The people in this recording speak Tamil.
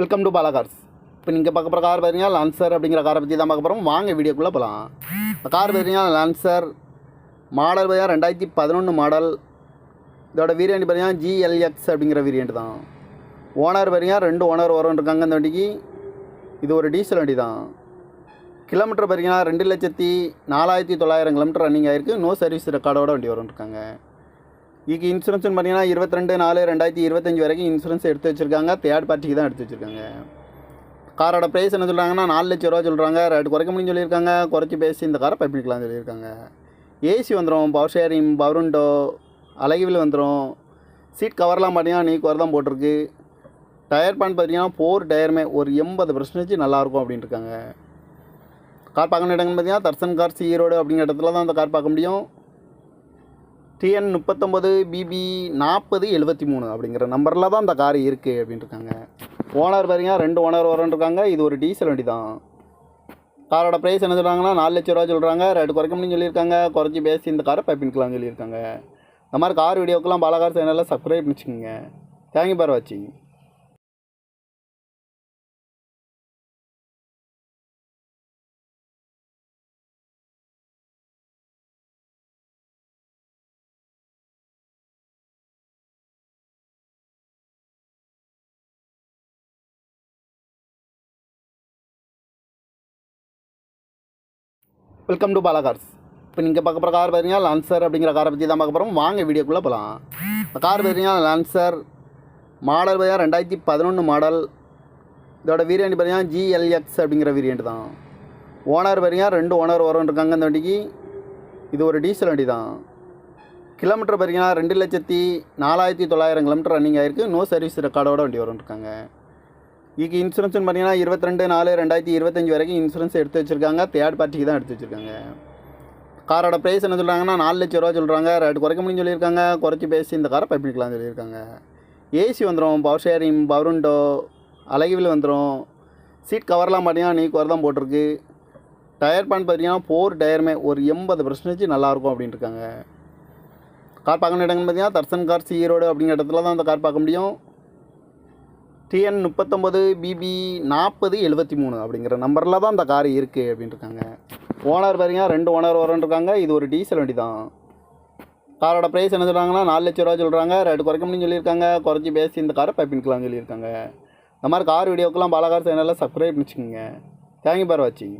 வெல்கம் டு பாலாகார்ஸ் இப்போ நீங்கள் பார்க்க போகிற கார் பார்த்தீங்கன்னா லான்சர் அப்படிங்கிற காரை பற்றி தான் பார்க்க போகிறோம் வாங்க வீடியோக்குள்ளே போகலாம் இந்த கார் பார்த்தீங்கன்னா லான்சர் மாடல் பார்த்தீங்கன்னா ரெண்டாயிரத்தி பதினொன்று மாடல் இதோட வேரியண்ட் பார்த்தீங்கன்னா ஜிஎல்எக்ஸ் அப்படிங்கிற வேரியண்ட் தான். ஓனர் பார்த்தீங்கன்னா ரெண்டு ஓனர் வரும் இருக்காங்க இந்த வண்டிக்கு. இது ஒரு டீசல் வண்டி தான். கிலோமீட்டர் பார்த்தீங்கன்னா ரெண்டு லட்சத்தி நாலாயிரத்தி தொள்ளாயிரம் கிலோமீட்டர் ரன்னிங் ஆகிருக்கு நோ சர்வீஸ் ரெக்கார்டோட வண்டி வரும் இருக்காங்க இதுக்கு இன்சூரன்ஸ்னு பார்த்தீங்கன்னா இருபத்தி ரெண்டு நாலு ரெண்டாயிரத்தி இருபத்தஞ்சி வரைக்கும் இன்சூரன்ஸ் எடுத்து வச்சுருக்காங்க. தேர்ட் பார்ட்டிக்கு தான் எடுத்து வச்சுருக்காங்க. காரோட ப்ரைஸ் என்ன சொல்கிறாங்கன்னா நாலு லட்ச ரூபா சொல்கிறாங்க ரேட் குறைக்க முடியும்னு சொல்லியிருக்காங்க. குறைச்சி பேசி இந்த காரை பைப்பிக்கலாம்னு சொல்லியிருக்காங்க. ஏசி வந்துடும் பவர் ஷேரிங் பவருண்டோ அழகிவில் வந்துடும் சீட் கவர்லாம் பார்த்தீங்கன்னா நீ கவர் தான் போட்டிருக்கு. டயர் பான் பார்த்தீங்கன்னா ஃபோர் டயருமே ஒரு எண்பது பர்சன்டேஜ் நல்லாயிருக்கும் அப்படின்னு இருக்காங்க. கார் பார்க்கணும் இடங்கள் பார்த்தீங்கன்னா தர்சன் கார்ஸ் ஈரோடு அப்படிங்கிற இடத்துல தான் அந்த கார் பார்க்க முடியும். டிஎன் முப்பத்தொம்பது பிபி நாற்பது எழுபத்தி மூணு அப்படிங்கிற நம்பரில் தான் அந்த கார் இருக்குது அப்படின்ட்டுருக்காங்க ஓனர் பாருங்க ரெண்டு ஓனர் வரன்ட்ருக்காங்க இது ஒரு டீசல் வண்டி தான் காரோட ப்ரைஸ் என்ன சொல்கிறாங்கன்னா நாலு லட்ச ரூபா சொல்கிறாங்க ரேட்டு குறைக்க முடியும்னு சொல்லியிருக்காங்க. குறைச்சி பேசி இந்த காரை பைப்பின்கலாம்னு சொல்லியிருக்காங்க. இந்த மாதிரி கார் வீடியோக்கெல்லாம் பாலகார் சேனலில் சப்ஸ்கிரைப் பண்ணிச்சுக்கோங்க. தேங்க்யூ பார் வாட்சிங் வெல்கம் டு பாலா கார்ஸ் இப்போ நீங்கள் பார்க்க போகிற கார் பார்த்தீங்கன்னா லான்சர் அப்படிங்கிற காரை பற்றி தான் பார்க்க போகிறோம் வாங்க வீடியோக்குள்ளே போகலாம் இந்த கார் பார்த்தீங்கன்னா லான்சர் மாடல் பார்த்தீங்கன்னா ரெண்டாயிரத்தி பதினொன்று மாடல் இதோட வேரியண்ட் பார்த்தீங்கன்னா ஜிஎல்எக்ஸ் அப்படிங்கிற வேரியண்ட் தான். ஓனர் பார்த்தீங்கன்னா ரெண்டு ஓனர் வரும் இருக்காங்க இந்த வண்டிக்கு. இது ஒரு டீசல் வண்டி தான். கிலோமீட்டர் பார்த்தீங்கன்னா ரெண்டு லட்சத்தி நாலாயிரத்தி தொள்ளாயிரம் கிலோமீட்டர் ரன்னிங் ஆயிருக்கு. நோ சர்வீஸ் ரெக்கார்டோட வண்டி வரும் இருக்காங்க இதுக்கு இன்சூரன்ஸ்னு பார்த்தீங்கன்னா இருபத்தி ரெண்டு நாலு ரெண்டாயிரத்தி இருபத்தஞ்சி வரைக்கும் இன்சூரன்ஸ் எடுத்து வச்சுருக்காங்க. தேர்ட் பார்ட்டிக்கு தான் எடுத்து வச்சுருக்காங்க. காரோட ப்ரைஸ் என்ன சொல்கிறாங்கன்னா நாலு லட்ச ரூபா சொல்கிறாங்க ரேட் குறைக்க முடியும்னு சொல்லியிருக்காங்க. குறைச்சி பேசி இந்த காரை பைப்பிக்கலாம்னு சொல்லியிருக்காங்க. ஏசி வந்துடும் பவர் ஷேரிங் பவருண்டோ அழகிவில் வந்துடும் சீட் கவர்லாம் பார்த்தீங்கன்னா நீ கவர் தான் போட்டிருக்கு. டயர் பான் பார்த்தீங்கன்னா ஃபோர் டயருமே ஒரு எண்பது பர்சன்டேஜ் நல்லாயிருக்கும் அப்படின்னு இருக்காங்க. கார் பார்க்கணும் இடங்கள் பார்த்தீங்கன்னா தர்சன் கார்ஸ் ஈரோடு அப்படிங்கிற இடத்துல தான் அந்த கார் பார்க்க முடியும். டிஎன் முப்பத்தொம்பது பிபி நாற்பது எழுபத்தி மூணு அப்படிங்கிற நம்பரில் தான் அந்த கார் இருக்குது அப்படின்ட்டுருக்காங்க ஓனர் பாருங்க ரெண்டு ஓனர் வரன்னு இது ஒரு டீசல் வண்டி தான் காரோட ப்ரைஸ் என்ன சொல்கிறாங்கன்னா நாலு லட்ச ரூபா சொல்கிறாங்க ரேட்டு குறைக்க முடியும் சொல்லியிருக்காங்க. குறைச்சி பேசி இந்த காரை பைப்பின்கலாம்னு சொல்லியிருக்காங்க. இந்த மாதிரி கார் வீடியோக்கெல்லாம் பாலகார் சேனலில் சப்ஸ்கிரைப் பண்ணிச்சுக்கோங்க. தேங்க்யூ பார் வாட்சிங்